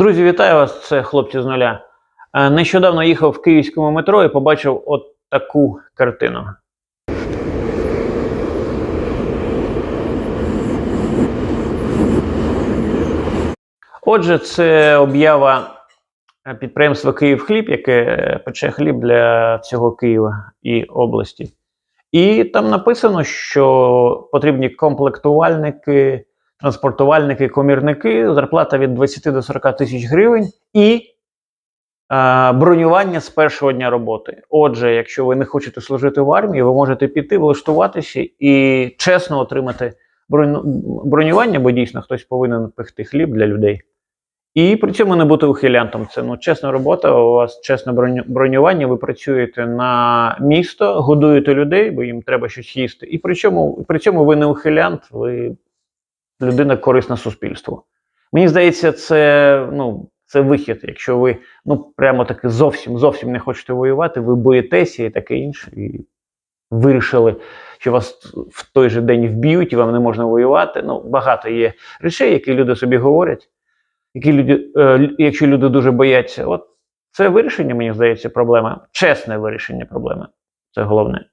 Друзі, вітаю вас! Це хлопці з нуля. Е, Нещодавно їхав в київському метро і побачив от таку картину. Отже, це об'ява е, підприємства Київхліб, яке е, пече хліб для всього Києва і області. І там написано, що потрібні комплектувальники, транспортувальники, комірники, зарплата від 20 до 40 тисяч гривень і е, бронювання з першого дня роботи. Отже, якщо ви не хочете служити в армії, ви можете піти, влаштуватися і чесно отримати бронювання, бо дійсно хтось повинен пекти хліб для людей. І при цьому не бути ухилянтом. Це ну, чесна робота, у вас чесне бронювання, ви працюєте на місто, годуєте людей, бо їм треба щось їсти. І при цьому, при цьому ви не ухилянт, ви людина корисна суспільству. Мені здається, це, ну, це вихід. Якщо ви ну, прямо таки зовсім зовсім не хочете воювати, ви боїтеся і таке інше. І вирішили, що вас в той же день вб'ють і вам не можна воювати. Ну, багато є речей, які люди собі говорять які люди, е, якщо люди дуже бояться, от це вирішення, мені здається, проблеми. Чесне вирішення проблеми. Це головне.